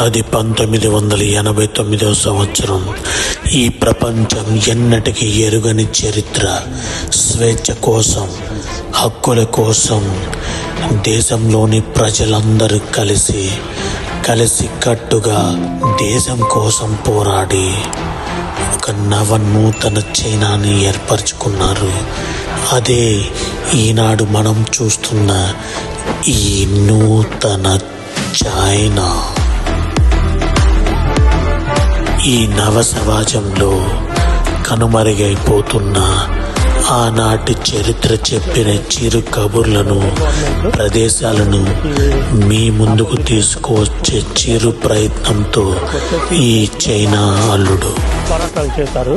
అది పంతొమ్మిది వందల ఎనభై తొమ్మిదవ సంవత్సరం. ఈ ప్రపంచం ఎన్నటికీ ఎరుగని చరిత్ర స్వేచ్ఛ కోసం హక్కుల కోసం దేశంలోని ప్రజలందరూ కలిసి కలిసి కట్టుగా దేశం కోసం పోరాడి ఒక నవ నూతన చైనాని ఏర్పరచుకున్నారు. అదే ఈనాడు మనం చూస్తున్న ఈ నూతన చైనా. ఈ నవ సమాజంలో కనుమరుగైపోతున్న ఆనాటి చరిత్ర చెప్పిన చిరు కబుర్లను ప్రదేశాలను మీ ముందుకు తీసుకువచ్చే చిరు ప్రయత్నంతో ఈ చైనా అల్లుడు. పోరాటాలు చేశారు.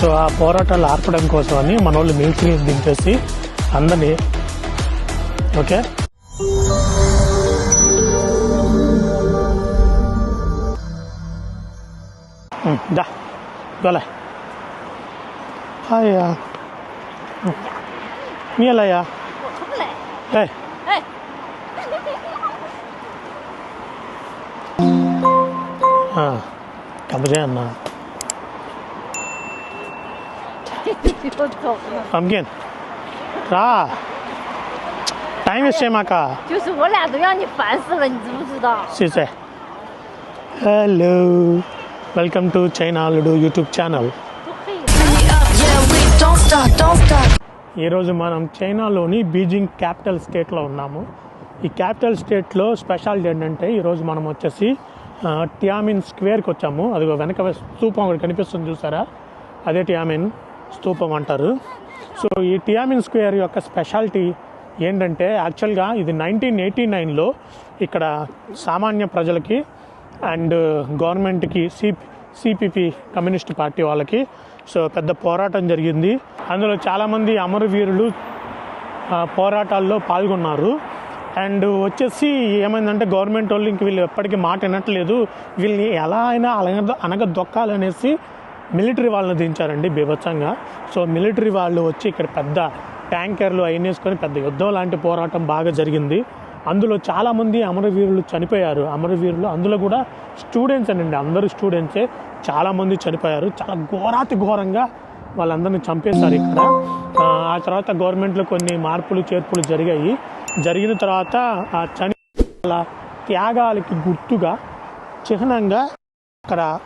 సో ఆ పోరాటాలు ఆర్పడం కోసమని మన వాళ్ళు మిలిటరీ దింపేసి అందరినీ okay? Sudah, 呀，嗯，灭了呀。我出不来。哎。啊嗯看不见吗？又走了。看不见啥还没睡吗哥就是我俩都让你烦死了你知不知道？睡睡 hello welcome to China అల్లుడు యూట్యూబ్ ఛానల్ ఈరోజు మనం చైనాలోని బీజింగ్ క్యాపిటల్ స్టేట్లో ఉన్నాము. ఈ క్యాపిటల్ స్టేట్లో స్పెషాలిటీ ఏంటంటే ఈరోజు మనం వచ్చేసి టియామిన్ స్క్వేర్కి వచ్చాము. అది వెనక స్థూపం ఒకటి కనిపిస్తుంది చూసారా? అదే టియామిన్ స్థూపం అంటారు. సో ఈ టియామిన్ స్క్వేర్ యొక్క స్పెషాలిటీ ఏంటంటే యాక్చువల్గా ఇది నైన్టీన్ ఎయిటీ నైన్లో ఇక్కడ సామాన్య ప్రజలకి అండ్ గవర్నమెంట్కి C P C P P communist party వాళ్ళకి సో పెద్ద పోరాటం జరిగింది. అందులో చాలామంది అమరవీరులు పోరాటాల్లో పాల్గొన్నారు. అండ్ వచ్చేసి ఏమైందంటే గవర్నమెంట్ వాళ్ళు ఇంక వీళ్ళు ఎప్పటికీ మాట వినట్లేదు. వీళ్ళని ఎలా అయినా అనగ అనగ దొక్కాలనేసి మిలిటరీ వాళ్ళని దించారండి బీభత్సంగా. సో మిలిటరీ వాళ్ళు వచ్చి ఇక్కడ పెద్ద ట్యాంకర్లు అయినేసుకొని పెద్ద యుద్ధం లాంటి పోరాటం బాగా జరిగింది. అందులో చాలామంది అమరవీరులు చనిపోయారు. అమరవీరులు అందులో కూడా స్టూడెంట్స్ అనండి. అందరూ స్టూడెంట్సే చాలామంది చనిపోయారు. చాలా ఘోరాతి ఘోరంగా వాళ్ళందరినీ చంపేశారు ఇక్కడ. ఆ, తర్వాత గవర్నమెంట్లో కొన్ని మార్పులు చేర్పులు జరిగాయి. జరిగిన తర్వాత ఆ చని వాళ్ళ త్యాగాలకి గుర్తుగా చిహ్నంగా అక్కడ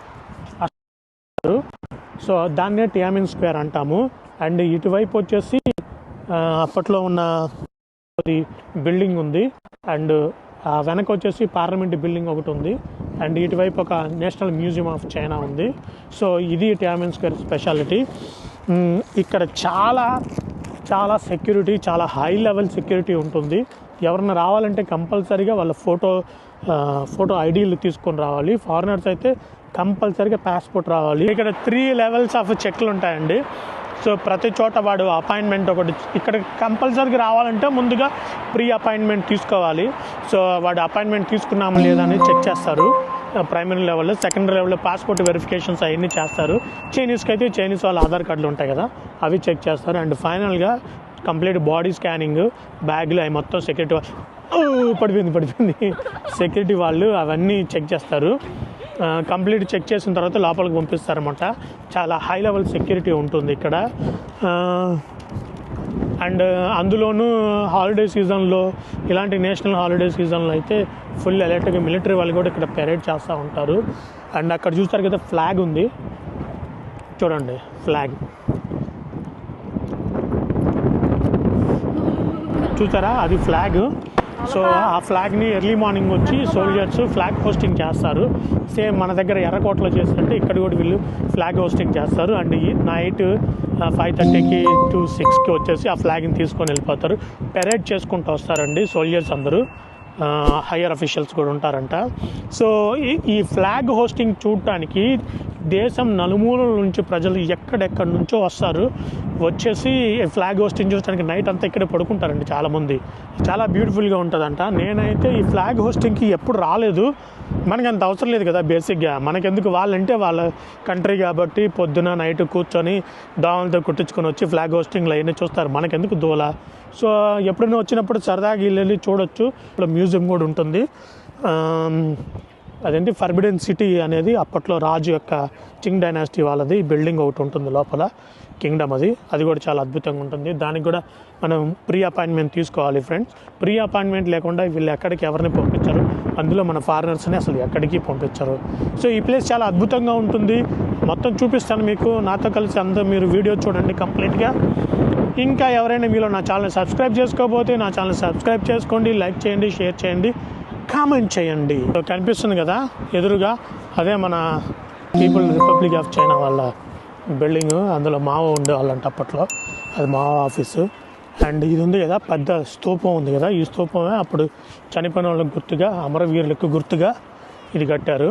సో దాన్నే టియామిన్ స్క్వేర్ అంటాము. అండ్ ఇటువైపు వచ్చేసి అప్పట్లో ఉన్న అది బిల్డింగ్ ఉంది. అండ్ ఆ వెనక వచ్చేసి పార్లమెంట్ బిల్డింగ్ ఒకటి ఉంది. అండ్ ఇటువైపు ఒక నేషనల్ మ్యూజియం ఆఫ్ చైనా ఉంది. సో ఇది టియామిన్ స్క్వేర్ స్పెషాలిటీ ఇక్కడ చాలా చాలా సెక్యూరిటీ చాలా హై లెవెల్ సెక్యూరిటీ ఉంటుంది. ఎవరన్నా రావాలంటే కంపల్సరీగా వాళ్ళ ఫోటో ఫోటో ఐడీలు తీసుకొని రావాలి. ఫారినర్స్ అయితే కంపల్సరీగా పాస్పోర్ట్ రావాలి. ఇక్కడ త్రీ లెవెల్స్ ఆఫ్ చెక్లు ఉంటాయండి. సో ప్రతి చోట వాడు అపాయింట్మెంట్ ఒకటి ఇక్కడ కంపల్సరీగా రావాలంటే ముందుగా ప్రీ అపాయింట్మెంట్ తీసుకోవాలి. సో వాడు అపాయింట్మెంట్ తీసుకున్నామా లేదా అని చెక్ చేస్తారు. ప్రైమరీ లెవెల్లో సెకండరీ లెవెల్లో పాస్పోర్ట్ వెరిఫికేషన్స్ అవన్నీ చేస్తారు. చైనీస్కి అయితే చైనీస్ వాళ్ళ ఆధార్ కార్డులు ఉంటాయి కదా అవి చెక్ చేస్తారు. అండ్ ఫైనల్గా కంప్లీట్ బాడీ స్కానింగ్ బ్యాగ్లు అవి మొత్తం సెక్యూరిటీ పడిపోయింది పడిపోయింది. సెక్యూరిటీ వాళ్ళు అవన్నీ చెక్ చేస్తారు. కంప్లీట్ చెక్ చేసిన తర్వాత లోపలికి పంపిస్తారన్నమాట. చాలా హై లెవెల్ సెక్యూరిటీ ఉంటుంది ఇక్కడ. అండ్ అందులోనూ హాలిడే సీజన్లో ఇలాంటి నేషనల్ హాలిడే సీజన్లో అయితే ఫుల్ అలర్ట్గా మిలిటరీ వాళ్ళు కూడా ఇక్కడ పెరేడ్ చేస్తూ ఉంటారు. అండ్ అక్కడ చూస్తారు కదా ఫ్లాగ్ ఉంది. చూడండి ఫ్లాగ్. చూసారా? అది ఫ్లాగ్. సో ఆ ఫ్లాగ్ని ఎర్లీ మార్నింగ్ వచ్చి సోల్జర్స్ ఫ్లాగ్ హోస్టింగ్ చేస్తారు. సేమ్ మన దగ్గర ఎర్రకోటలో చేస్తుంటే ఇక్కడ కూడా వీళ్ళు ఫ్లాగ్ హోస్టింగ్ చేస్తారు. అండ్ ఈ నైట్ ఫైవ్ థర్టీకి టు సిక్స్కి వచ్చేసి ఆ ఫ్లాగ్ని తీసుకొని వెళ్ళిపోతారు. పెరేడ్ చేసుకుంటూ వస్తారండి సోల్జర్స్ అందరూ. హయ్యర్ అఫీషియల్స్ కూడా ఉంటారంట. సో ఈ- ఈ ఫ్లాగ్ హోస్టింగ్ చూడటానికి దేశం నలుమూలల నుంచి ప్రజలు ఎక్కడెక్కడి నుంచో వస్తారు. వచ్చేసి ఫ్లాగ్ హోస్టింగ్ చూడటానికి నైట్ అంతా ఇక్కడే పడుకుంటారండి చాలామంది. చాలా బ్యూటిఫుల్గా ఉంటుందంట. నేనైతే ఈ ఫ్లాగ్ హోస్టింగ్కి ఎప్పుడు రాలేదు. మనకి అంత అవసరం లేదు కదా బేసిక్గా. మనకెందుకు వాళ్ళంటే వాళ్ళ కంట్రీ కాబట్టి పొద్దున నైట్ కూర్చొని దోమలతో కుట్టించుకొని వచ్చి ఫ్లాగ్ హోస్టింగ్లు అవన్నీ చూస్తారు. మనకెందుకు దూల? సో ఎప్పుడైనా వచ్చినప్పుడు సరదాగా వెళ్ళి చూడొచ్చు. ఇప్పుడు మ్యూజియం కూడా ఉంటుంది. అదేంటి? ఫర్బిడెన్ సిటీ అనేది అప్పట్లో రాజు యొక్క చింగ్ డైనాసిటీ వాళ్ళది. బిల్డింగ్ ఒకటి ఉంటుంది లోపల కింగ్డమ్ అది. అది కూడా చాలా అద్భుతంగా ఉంటుంది. దానికి కూడా మనం ప్రీ అపాయింట్మెంట్ తీసుకోవాలి ఫ్రెండ్స్. ప్రీ అపాయింట్మెంట్ లేకుండా వీళ్ళు ఎక్కడికి ఎవరిని పంపించారు. అందులో మన ఫారినర్స్ని అసలు ఎక్కడికి పంపించారు. సో ఈ ప్లేస్ చాలా అద్భుతంగా ఉంటుంది. మొత్తం చూపిస్తాను మీకు. నాతో కలిసి అందరూ మీరు వీడియో చూడండి కంప్లీట్గా. ఇంకా ఎవరైనా మీలో నా ఛానల్ సబ్స్క్రైబ్ చేసుకోకపోతే నా ఛానల్ సబ్స్క్రైబ్ చేసుకోండి లైక్ చేయండి షేర్ చేయండి. కామెంట్ చేయండి. కనిపిస్తుంది కదా ఎదురుగా అదే మన పీపుల్ రిపబ్లిక్ ఆఫ్ చైనా వాళ్ళ బిల్డింగ్ అందులో మావో ఉండేవాళ్ళంట అప్పట్లో అది మావో ఆఫీసు. అండ్ ఇది ఉంది కదా పెద్ద స్తూపం ఉంది కదా ఈ స్తూపమే అప్పుడు చనిపోయిన వాళ్ళకి గుర్తుగా అమరవీరులకు గుర్తుగా ఇది కట్టారు.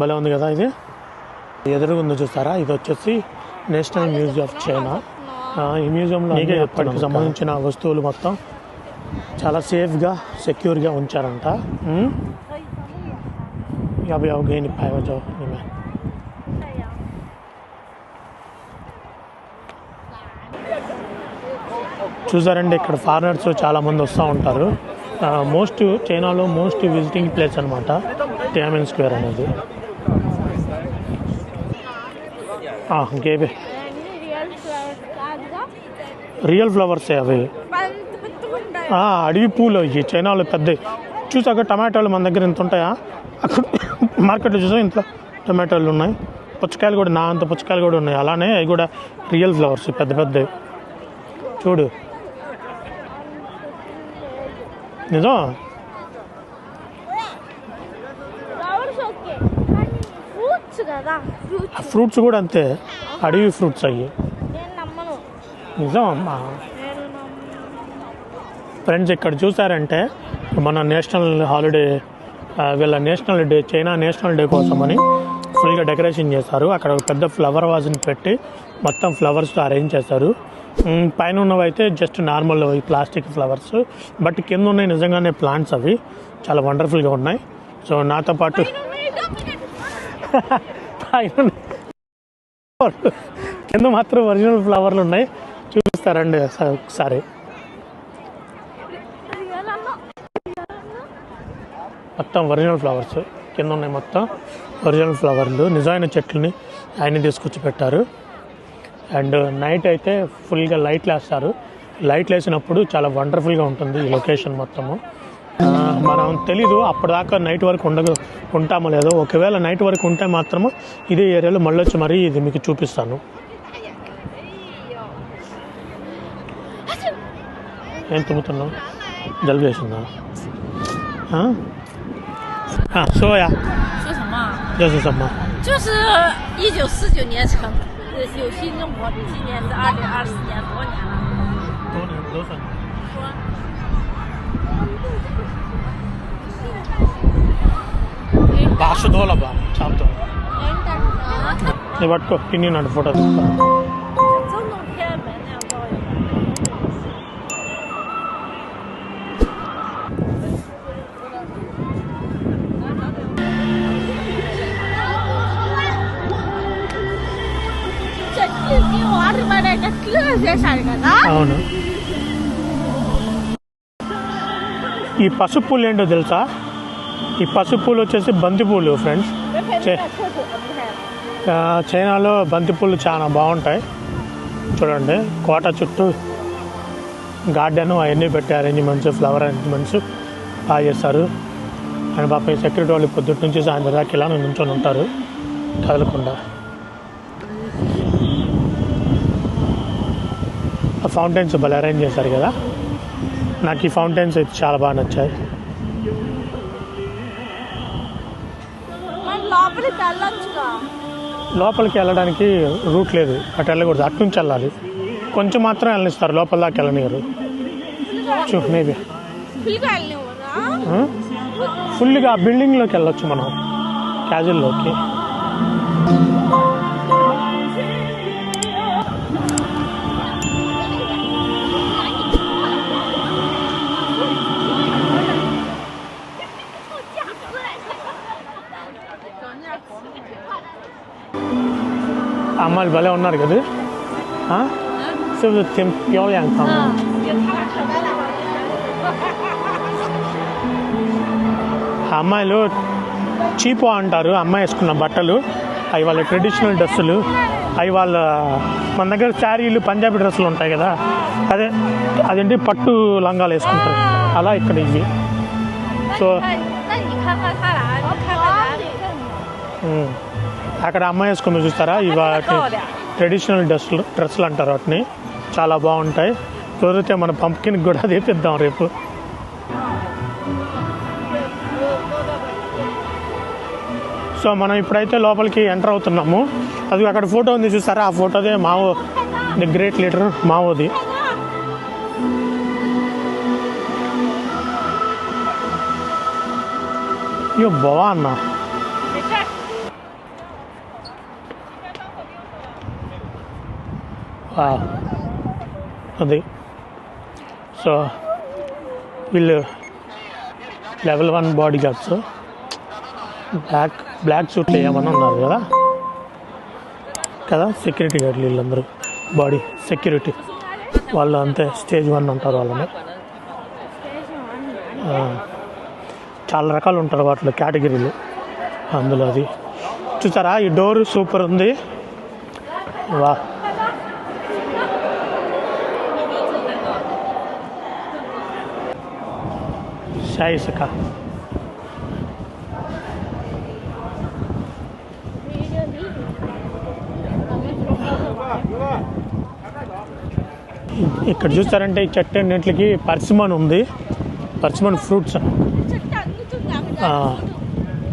భలే ఉంది కదా ఇది. ఎదురుగా ఉంది చూస్తారా? ఇది వచ్చేసి నేషనల్ మ్యూజియం ఆఫ్ చైనా ఈ మ్యూజియంలో అప్పటికి సంబంధించిన వస్తువులు మొత్తం చాలా సేఫ్గా సెక్యూర్గా ఉంచారంట. अब यहाँ गई పై पाएगा చూసారండి ఇక్కడ ఫారినర్స్ చాలామంది వస్తూ ఉంటారు. మోస్ట్ చైనాలో మోస్ట్ విజిటింగ్ ప్లేస్ అనమాట టియామిన్ స్క్వేర్ అనేది. గేబే రియల్ ఫ్లవర్సే అవి. అడవి పూలు ఇవి చైనాలో పెద్ద. చూసాక టమాటాలు మన దగ్గర ఇంత ఉంటాయా? అక్కడ మార్కెట్లో చూసా ఇంత టమాటాలు ఉన్నాయి? పుచ్చకాయలు కూడా నా అంత పుచ్చకాయలు కూడా ఉన్నాయి. అలానే అవి కూడా రియల్ ఫ్లవర్స్ పెద్ద పెద్దవి. చూడు. నిజం ఫ్రూట్స్ కూడా అంతే. అడవి ఫ్రూట్స్ అవి నిజం అమ్మా ఫ్రెండ్స్ ఇక్కడ చూసారంటే మన నేషనల్ హాలిడే వీళ్ళ national day China national day కోసమని ఫుల్గా డెకరేషన్ చేశారు. అక్కడ ఒక పెద్ద ఫ్లవర్ వాజ్ని పెట్టి మొత్తం ఫ్లవర్స్తో అరేంజ్ చేశారు. పైన ఉన్నవి అయితే జస్ట్ నార్మల్ ఈ ప్లాస్టిక్ ఫ్లవర్స్ బట్ కింద ఉన్నాయి నిజంగానే ప్లాంట్స్ అవి. చాలా వండర్ఫుల్గా ఉన్నాయి. సో నాతో పాటు పైన కింద మాత్రం ఒరిజినల్ ఫ్లవర్లు ఉన్నాయి. చూపిస్తారండి ఒకసారి. మొత్తం ఒరిజినల్ ఫ్లవర్స్ కింద ఉన్నాయి మొత్తం ఒరిజినల్ ఫ్లవర్లు. నిజమైన చెట్లని ఆయన తీసుకొచ్చి పెట్టారు. అండ్ నైట్ అయితే ఫుల్గా లైట్లు వేస్తారు లైట్లు వేసినప్పుడు చాలా వండర్ఫుల్గా ఉంటుంది ఈ లొకేషన్ మొత్తము. మనం తెలీదు అప్పటిదాకా నైట్ వరకు ఉండదు ఉంటామో లేదో. ఒకవేళ నైట్ వరకు ఉంటే మాత్రము ఇదే ఏరియాలో మళ్ళీ వచ్చి మరీ ఇది మీకు చూపిస్తాను. ఏం తుమ్ముతున్నావు? జలుబు చేసిందా? 说呀！说什么？这是什么？就是一九四九年成，呃，有新中国。今年是二零二四年，多少年了？多少年？多少？说。八十多了吧，差不多。你把哥今年的 photo。చేశాడు కదా? అవును. ఈ పసుపు పూలు ఏంటో తెలుసా? ఈ పసుపు పూలు వచ్చేసి బంతి పూలు ఫ్రెండ్స్ చే- చైనాలో బంతి పూలు చాలా బాగుంటాయి. చూడండి కోట చుట్టూ గార్డెన్ అవన్నీ పెట్టి అరేంజ్మెంట్స్ ఫ్లవర్ అరేంజ్మెంట్స్ బాగా చేస్తారు ఆయన పాప సెక్యూరిటీ వాళ్ళు పొద్దుటి నుంచి సాయంత్రం దాకా ఇలా నుంచొని ఉంటారు. కదలకుండా. ఫౌంటైన్స్ భలే అరేంజ్ చేశారు కదా. నాకు ఈ ఫౌంటైన్స్ అయితే చాలా బాగా నచ్చాయి. లోపలికి వెళ్ళడానికి రూట్ లేదు. అటు వెళ్ళకూడదు. అటు నుంచి వెళ్ళాలి. కొంచెం మాత్రం వెళ్ళనిస్తారు. లోపల దాకా వెళ్ళనియరు. చూ మేబీ ఫుల్గా బిల్డింగ్లోకి వెళ్ళొచ్చు మనం. క్యాజువల్లోకి అమ్మాయిలు భలే ఉన్నారు కదా. సో అంటాము అమ్మాయిలు చీపో అంటారు అమ్మాయి వేసుకున్న బట్టలు అవి వాళ్ళ ట్రెడిషనల్ డ్రెస్సులు అవి వాళ్ళ మన దగ్గర శారీలు పంజాబీ డ్రెస్సులు ఉంటాయి కదా. అదే అదేంటి పట్టు లంగాలు వేసుకుంటారు. అలా ఇక్కడ ఇవి. సో అక్కడ అమ్మాయి వేసుకుని చూస్తారా? ఇవి ట్రెడిషనల్ డ్రెస్సులు డ్రెస్సులు అంటారు వాటిని. చాలా బాగుంటాయి. కుదిరితే మన పంప్కిన్కి కూడా తెప్పిద్దాం రేపు. సో మనం ఇప్పుడైతే లోపలికి ఎంటర్ అవుతున్నాము. అది అక్కడ ఫోటో ఉంది చూసారా ఆ ఫోటోదే మావో ది గ్రేట్ లీడర్ మావోది. అయ్యో బావా అన్నా. అది. సో వీళ్ళు level one bodyguards black black సూట్లు ఏమన్నా ఉన్నారు కదా? కదా సెక్యూరిటీ గార్డులు వీళ్ళందరూ. బాడీ సెక్యూరిటీ వాళ్ళు అంతే స్టేజ్ వన్ అంటారు వాళ్ళని. చాలా రకాలు ఉంటారు వాటిలో కేటగిరీలు అందులో అది. చూసారా ఈ డోర్ సూపర్ ఉంది. వా Sai isso ఇక్కడ చూస్తారంటే ఈ చెట్టు అన్నింటికి పర్సిమన్ ఉంది. Persimmon fruits.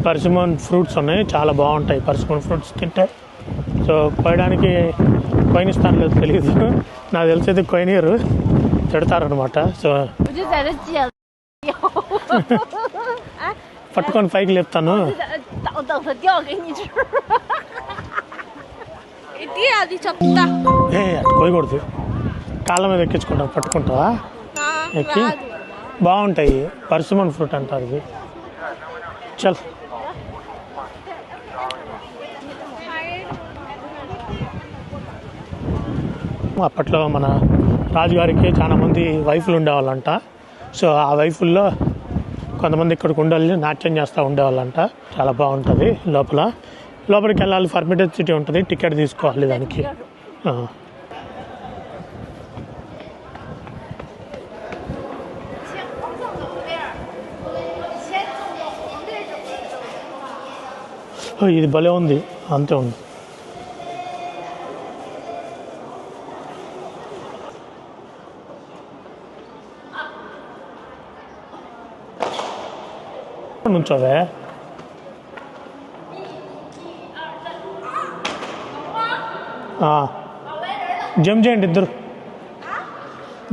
పర్సిమన్ ఫ్రూట్స్ ఉన్నాయి. చాలా బాగుంటాయి పర్సిమన్ ఫ్రూట్స్ తింటే. సో కోయడానికి కోయనిస్తాను లేదు తెలియదు నాకు తెలిసి అయితే కోయనీరు తిడతారనమాట సో పట్టుకొని పైకి లేపుతాను. ఏ కోయకూడదు కాళ్ళ మీద ఎక్కించుకుంటా పట్టుకుంటావా? ఎక్కి. బాగుంటాయి. పర్సిమన్ ఫ్రూట్ అంటారు ఇది. చల్. అప్పట్లో మన రాజుగారికి చాలామంది వైఫ్లు ఉండేవాళ్ళంట. సో ఆ వైఫుల్లో కొంతమంది ఇక్కడికి ఉండాలి నాట్యం చేస్తూ ఉండేవాళ్ళంట. చాలా బాగుంటుంది లోపల. లోపలికి వెళ్ళాలి ఫర్మిటెడ్ సిటీ ఉంటుంది టికెట్ తీసుకోవాలి దానికి. ఇది భలే ఉంది. అంతే ఉంది. నుంచోవే. ఆ. జంప్ చేయండి ఇద్దరు.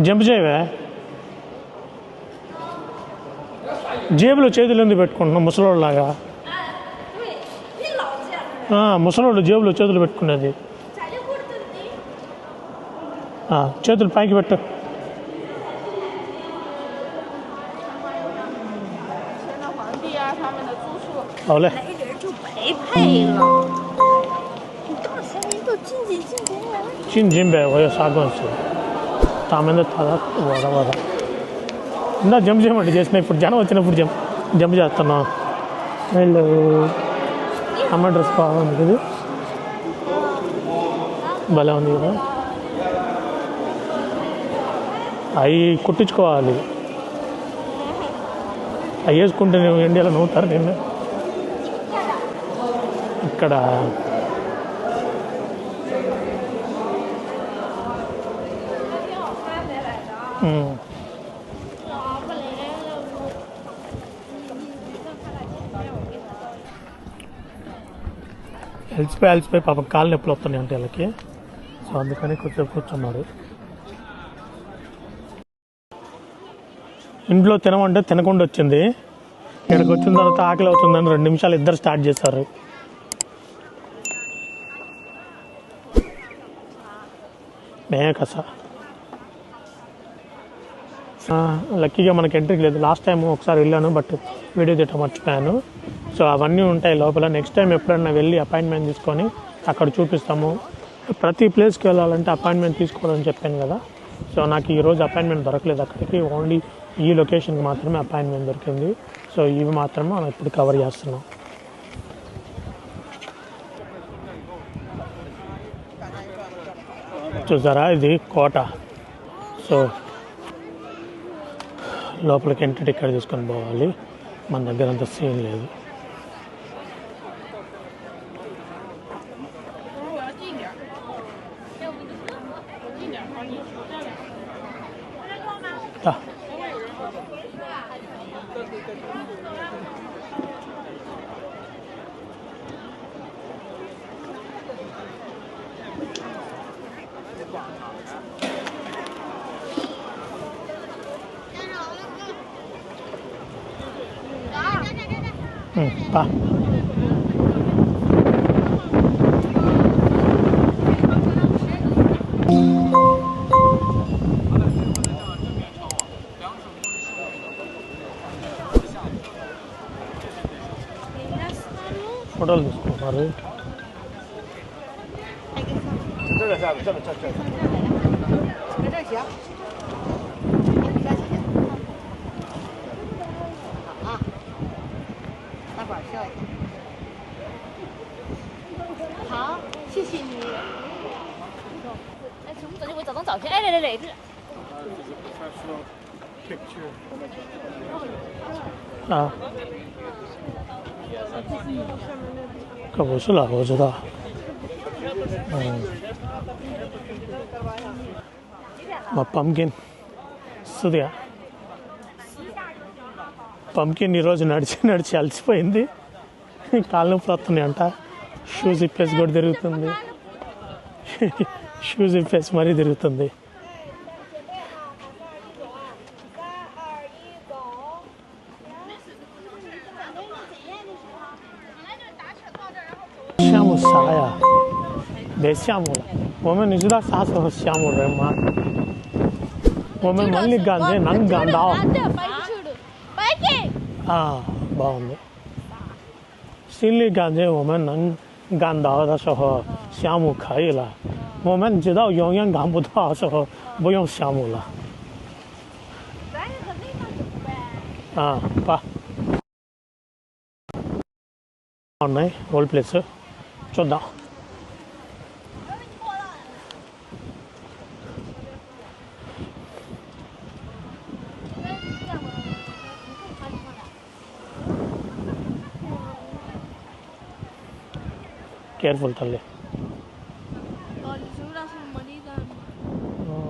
జంప్ చేయవే. జేబులో చేతులు ఎందుకు పెట్టుకుంటున్నాం ముసలోళ్ళలాగా. ఆ, ముసలోళ్ళు జేబులో చేతులు పెట్టుకునేది. ఆ, చేతులు పైకి పెట్టు. అవులే 来人就白配了。你大神人都进进进进来。 చిన్న జింబే ఓయో సాగం తా మీద తల వద వద ఇందా జంప్ చేయమంటే చేసిన ఇప్పుడు జనం వచ్చినప్పుడు జంప్ జంప్ చేస్తున్నాం వీళ్ళు అమ్మ డ్రెస్ బాగుంది ఇది భలే ఉంది కదా అవి కుట్టించుకోవాలి అవి వేసుకుంటే నేను ఇండియాలో నవ్వుతారు నేను ఇక్కడ ఉమ్. అలసిపోయి అలసిపోయి పాపం కాళ్ళు నొప్పులు వస్తున్నాయి అంటే వీళ్ళకి. సో అందుకని కొంచెం కూర్చున్నారు. ఇంట్లో తినమంటే తినకుండా వచ్చింది. ఇక్కడికి వచ్చిన తర్వాత ఆకలి అవుతుందని రెండు నిమిషాలు ఇద్దరు స్టార్ట్ చేశారు. మేమే కసా లక్కీగా మనకి ఎంట్రీ లేదు. లాస్ట్ టైం ఒకసారి వెళ్ళాను బట్ వీడియో తీయటం మర్చిపోయాను. సో అవన్నీ ఉంటాయి లోపల. నెక్స్ట్ టైం ఎప్పుడైనా వెళ్ళి అపాయింట్మెంట్ తీసుకొని అక్కడ చూపిస్తాము. ప్రతి ప్లేస్కి వెళ్ళాలంటే అపాయింట్మెంట్ తీసుకోవాలని చెప్పాను కదా. సో నాకు ఈరోజు అపాయింట్మెంట్ దొరకలేదు అక్కడికి. ఓన్లీ ఈ లొకేషన్కి మాత్రమే అపాయింట్మెంట్ దొరికింది. సో ఇవి మాత్రమే మనం ఇప్పుడు కవర్ చేస్తున్నాం. చూసారా? ఇది కోట. సో లోపలికి ఎంట్రీ ఇక్కడ తీసుకొని పోవాలి. మన దగ్గర అంత సీన్ లేదు. bottle. 可不是了，我知道。嗯，మా పంకిన్ సుదియా పంకిన్ ఈరోజు నడిచి నడిచి అలసిపోయింది కాళ్ళ నొప్పులు వస్తున్నాయి అంట షూస్ ఇప్పేసి కూడా తిరుగుతుంది షూస్ ఇప్పేసి మరీ తిరుగుతుంది 别项目了，我们你知道啥时候项目人吗？我们మళ్ళీ గంజే నన్ను గందావు అదే పైకి చూడు పైకి బాగుంది心里感觉我们能赶到的时候，项目可以了。我们知道永远赶不到的时候，不用项目了。啊，బా ఉన్నాయి ఓల్డ్ ప్లేస్ చూద్దాం కేర్ఫుల్ తల్లి.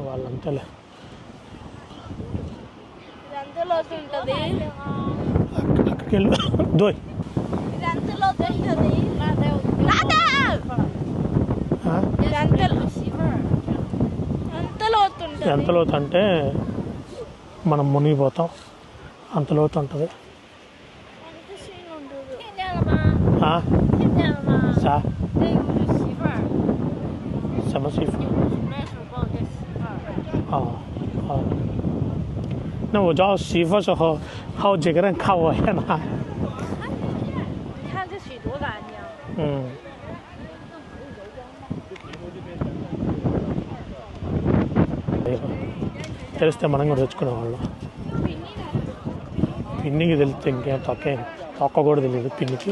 వాళ్ళంతేలే. అక్కడికి వెళ్ళు దోయ్. ఎంత లోతు అంటే మనం మునిగిపోతాం. అంత లోతు ఉంటుంది 听见了吗？ ఆ? 听见了吗？ సా 这个我媳妇儿， సమసీఫ్ 那时候帮我叫媳妇儿。 啊啊。那我找媳妇时候，好几个人看我呀呢。你看这水多干净。嗯。తెలిస్తే మనం కూడా తెచ్చుకునేవాళ్ళం పిన్నికి తెలిస్తే ఇంకేం తొక్కే తొక్క కూడా తెలియదు పిన్నికి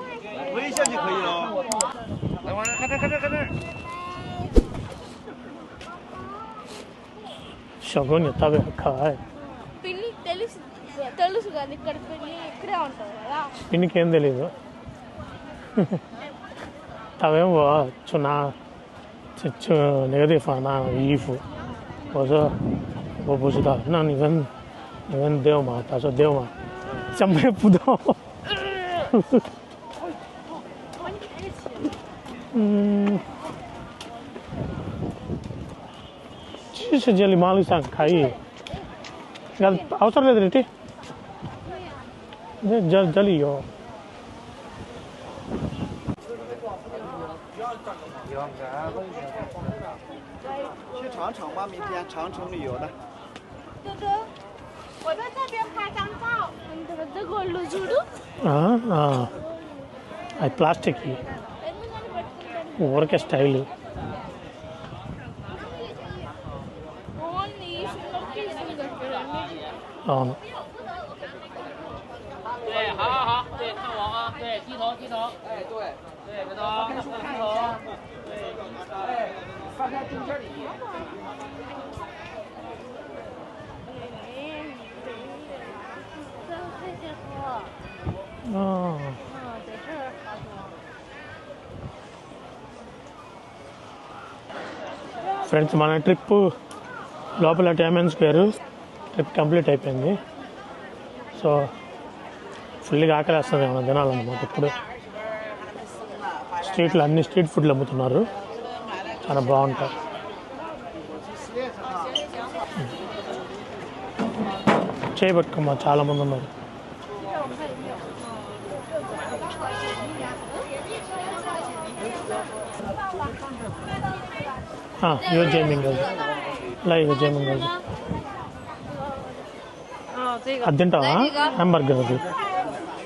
微笑就可以了。来，往这看这看这看这。 小姑娘特别可爱 పిల్లి తెలుసు తెలుసు కానీ ఇక్కడ పిల్లి ఇక్కడే ఉంటుంది కదా పిన్నికి ఏం తెలీదు తవేం 我去拿去去哪个地方拿衣服我说我不知道那你问你问 Dale 吗他说 Dale 吗讲不不到 చూసి జల్లి మాలు సాంగ్ కాయి అది అవసరం లేదు రెట్టి జలియో ప్లాస్టిక్ ఊరికే స్టైల్ ఓన్లీ లొకేషన్ దగ్గర అవును 对，ఫ్రెండ్స్ మన ట్రిప్ లోపల టైమెన్ స్క్వేర్ ట్రిప్ కంప్లీట్ అయిపోయింది. సో ఫుల్గా ఆకలేస్తుంది ఏమైనా తినాలన్నమాట ఇప్పుడు. స్ట్రీట్లో అన్ని స్ట్రీట్ ఫుడ్లు అమ్ముతున్నారు. చాలా బాగుంటాయి. చేయబట్టుకోమ్మా చాలామంది ఉన్నారు. ಹಾಂ ಯುವ ಜೈಮಿಂಗ್ ಅದು ಲೈವ್ ಜೈಮಿಂಗ್ ಅದು ಹದಿನೆಂಟು ಹ್ಯಾಂಡ್ ಬರ್ಗರ್ ಅದು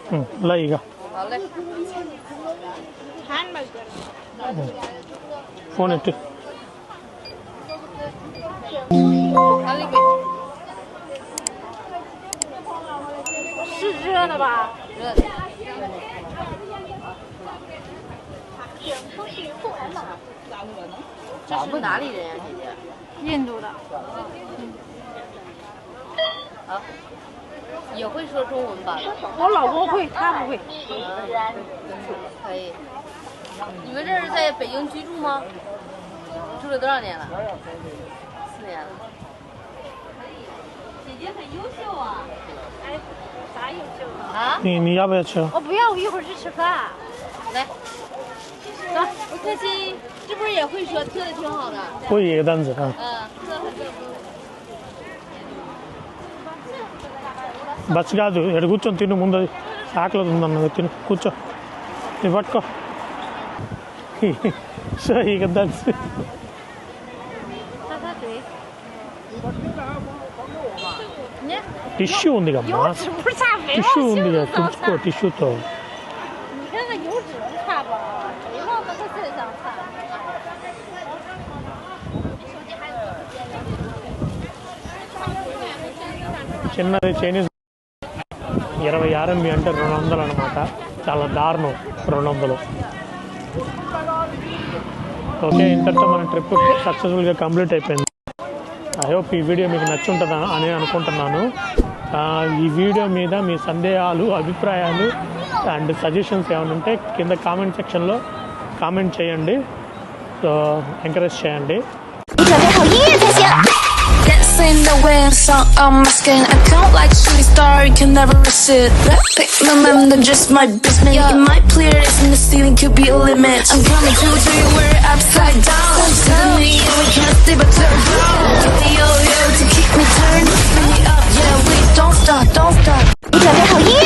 ಹ್ಞೂ ಅಲ್ಲ ಈಗ 这个。是热的吧？热的。这是哪里人呀，姐姐？印度的。啊，也会说中文吧？我老公会，他不会。可以。你们这是在北京居住吗？住了多少年了？四年了。姐姐很优秀啊！哎，啥优秀啊？啊，你你要不要吃？我不要，我一会儿去吃饭。来，走，不客气。这不是也会说，听的挺好的。会一个单子啊。嗯，这很正。 బస్ కాదు ఎక్కడ కూర్చొని తిను ముందు ఆకలి ఉందన్నది తిను కూర్చో ఇది పట్టుకో సో ఇక దంచి 擦擦嘴。 టిష్యూ ఉంది కమ్మా 油脂不是擦肥皂 టిష్యూ ఉంది 就 కదా 是 తుడుచుకో 擦。 టిష్యూతో చిన్నది చైనీస్ ఇరవై ఆర్ఎంబి అంటే రెండు వందలు అనమాట చాలా దారుణం రెండు వందలు. ఓకే ఇంతటితో మన ట్రిప్ సక్సెస్ఫుల్గా కంప్లీట్ అయిపోయింది. ఐ హోప్ ఈ వీడియో మీకు నచ్చుంటుందా అని అనుకుంటున్నాను. ఈ వీడియో మీద మీ సందేహాలు అభిప్రాయాలు అండ్ సజెషన్స్ ఏమైనా ఉంటే కింద కామెంట్ సెక్షన్లో కామెంట్ చేయండి. సో ఎంకరేజ్ చేయండి. seen the wind, sun on my skin I count like shooting star, you can never miss it. Pick my I'm just my basement. Yeah. My players in the ceiling, could be a limit. I'm coming through to you, we're upside down. See the me, we can't stay but turn down Yo, yo, to keep me turned, me up, yeah, we don't stop, don't stop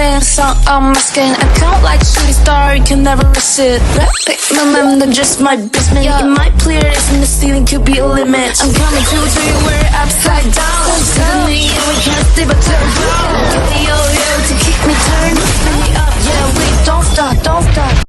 clean song on my skin. I count like shooting star, you can never resist. Pick my mind, I'm just my basement. Yeah. It might clear this in the ceiling, could be a limit. I'm coming through to you, we're upside down. Suddenly, and we can't stay but turn around. Get the yo-yo to keep me, turn.